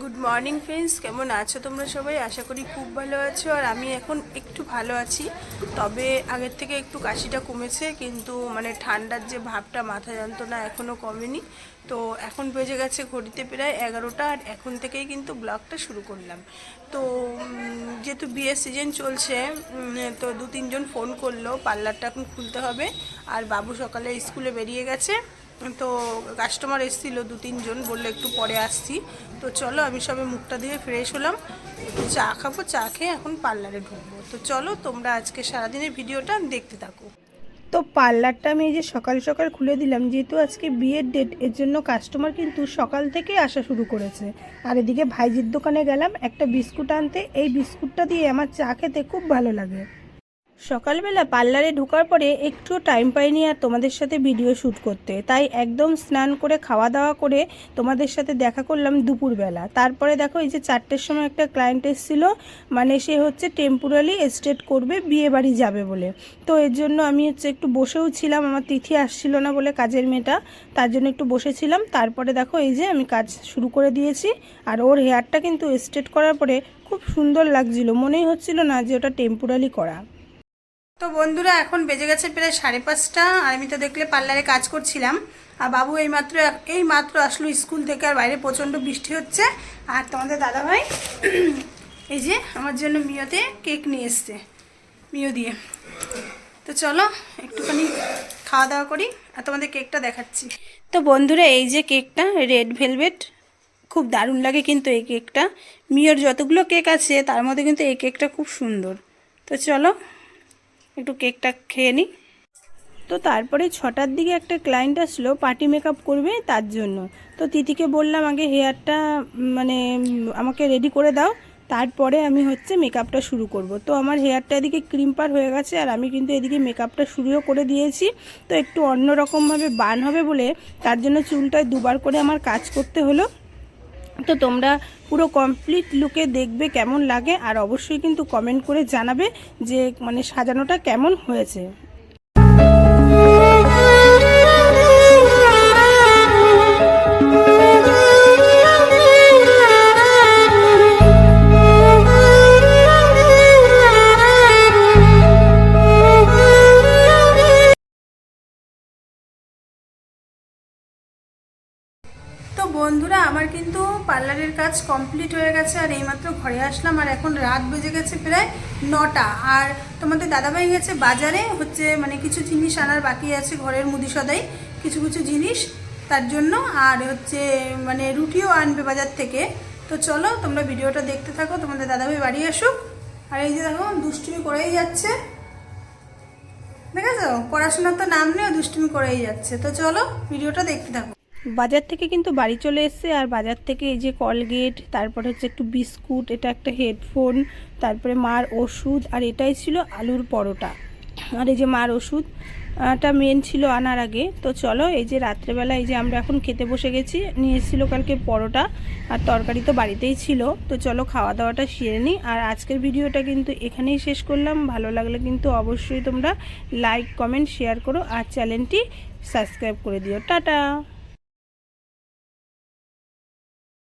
Good morning friends কেমন আছো তোমরা সবাই? আশা করি খুব ভালো আছো। আর আমি এখন একটু ভালো আছি। তবে আগের থেকে একটু কাশিটা কমেছে, কিন্তু মানে ঠান্ডার যে ভাবটা মাথা যন্ত্রণা এখনও কমেনি। তো এখন বেজে গেছে ঘড়িতে প্রায় এগারোটা, আর এখন থেকেই কিন্তু ব্লগটা শুরু করলাম। তো যেহেতু বিয়ের সিজন চলছে তো দু তিনজন ফোন করল, পার্লারটা এখন খুলতে হবে। আর বাবু সকালে স্কুলে বেরিয়ে গেছে। তো কাস্টমার এসেছিল দু, তিনজন বলল একটু পরে আসছি। তো চলো আমি সবে মুখটা দিয়ে ফ্রেশ হলাম। চা খাব, চা খেয়ে এখন পার্লারে ঢুকবো। তো চলো তোমরা আজকে সারাদিনের ভিডিওটা দেখতে থাকো। তো পার্লারটা আমি এই যে সকাল সকাল খুলে দিলাম, যেহেতু আজকে বিয়ের ডেট এর জন্য কাস্টমার কিন্তু সকাল থেকেই আসা শুরু করেছে। আর এদিকে ভাইজির দোকানে গেলাম, একটা বিস্কুট আনতে। এই বিস্কুটটা দিয়ে আমার চা খেতে খুব ভালো লাগে। সকালবেলা পার্লারে ঢোকার পরে একটু টাইম পাইনি আর তোমাদের সাথে ভিডিও শ্যুট করতে। তাই একদম স্নান করে খাওয়া দাওয়া করে তোমাদের সাথে দেখা করলাম দুপুরবেলা। তারপরে দেখো এই যে চারটের সময় একটা ক্লায়েন্ট এসেছিল মানে সে হচ্ছে টেম্পোরারি এস্টেট করবে, বিয়ে বাড়ি যাবে বলে। তো এর জন্য আমি হচ্ছে একটু বসেও ছিলাম, আমার তিথি আসছিল না বলে কাজের মেয়েটা, তার জন্য একটু বসেছিলাম। তারপরে দেখো এই যে আমি কাজ শুরু করে দিয়েছি, আর ওর হেয়ারটা কিন্তু এস্টেট করার পরে খুব সুন্দর লাগছিল। মনেই হচ্ছিল না যে ওটা টেম্পোরারি করা। তো বন্ধুরা, এখন বেজে গেছে প্রায় সাড়ে পাঁচটা, আর আমি তো দেখলে পার্লারে কাজ করছিলাম। আর বাবু এই মাত্র এই মাত্র আসলো স্কুল থেকে, আর বাইরে প্রচণ্ড বৃষ্টি হচ্ছে। আর তোমাদের দাদাভাই, এই যে আমার জন্য মিওতে কেক নিয়ে এসছে মিও দিয়ে। তো চলো, একটুখানি খাওয়া দাওয়া করি, আর তোমাদের কেকটা দেখাচ্ছি। তো বন্ধুরা, এই যে কেকটা, রেড ভেলভেট, খুব দারুণ লাগে কিন্তু এই কেকটা। মিওর যতগুলো কেক আছে, তার মধ্যে কিন্তু এই কেকটা খুব সুন্দর। তো চলো একটু কেকটা খেয়ে নিই। তো তারপরে ছটার দিকে একটা ক্লায়েন্ট আসলো পার্টি মেকআপ করবে তার জন্য। তো তিতিকে বললাম, আগে হেয়ারটা মানে আমাকে রেডি করে দাও। তারপরে আমি হচ্ছে মেকআপটা শুরু করব। তো আমার হেয়ারটা এদিকে ক্রিম্পার হয়ে গেছে, আর আমি কিন্তু এদিকে মেকআপটা শুরুও করে দিয়েছি। তো একটু অন্যরকমভাবে বান হবে বলে তার জন্য চুলটায় দুবার করে আমার কাজ করতে হলো। তো তোমরা পুরো কমপ্লিট লুকে দেখবে কেমন লাগে, আর অবশ্যই কিন্তু কমেন্ট করে জানাবে যে মানে সাজানোটা কেমন হয়েছে। তো বন্ধুরা, আমার কিন্তু পার্লারের কাজ কমপ্লিট হয়ে গেছে আর এইমাত্র ঘরে আসলাম আর এখন রাত বেজে গেছে প্রায় নটা। আর তোমাদের দাদাভাই গেছে বাজারে, হচ্ছে মানে কিছু জিনিস আনার বাকি আছে ঘরের মুদি সদাই, কিছু কিছু জিনিস তার জন্য। আর হচ্ছে মানে রুটিও আনবে বাজার থেকে। তো চলো, তোমরা ভিডিওটা দেখতে থাকো, তোমাদের দাদাভাই বাড়ি আসুক। আর এই যে দেখো, দুষ্টুমি করেই যাচ্ছে। দেখেছ? পড়াশোনার তো নাম নেই দুষ্টুমি করেই যাচ্ছে। তো চলো, ভিডিওটা দেখতে থাকো। বাজার থেকে কিন্তু বাড়ি চলে এসছে, আর বাজার থেকে এই যে কলগেট তারপর হচ্ছে একটু বিস্কুট, এটা একটা হেডফোন তারপরে মার ওষুধ, আর এটাই ছিল আলুর পরোটা। আর এই যে মার ওষুধ টা মেন ছিল আনার আগে। তো চলো, এই যে রাত্রেবেলা এই যে আমরা এখন খেতে বসে গেছি, নিয়ে এসেছিল কালকে পরোটা, আর তরকারি তো বাড়িতেই ছিল। তো চলো, খাওয়া দাওয়াটা সেরে নিই। আর আজকের ভিডিওটা কিন্তু এখানেই শেষ করলাম। ভালো লাগলে কিন্তু অবশ্যই তোমরা লাইক কমেন্ট শেয়ার করো, আর চ্যানেলটি সাবস্ক্রাইব করে দিও। টাটা!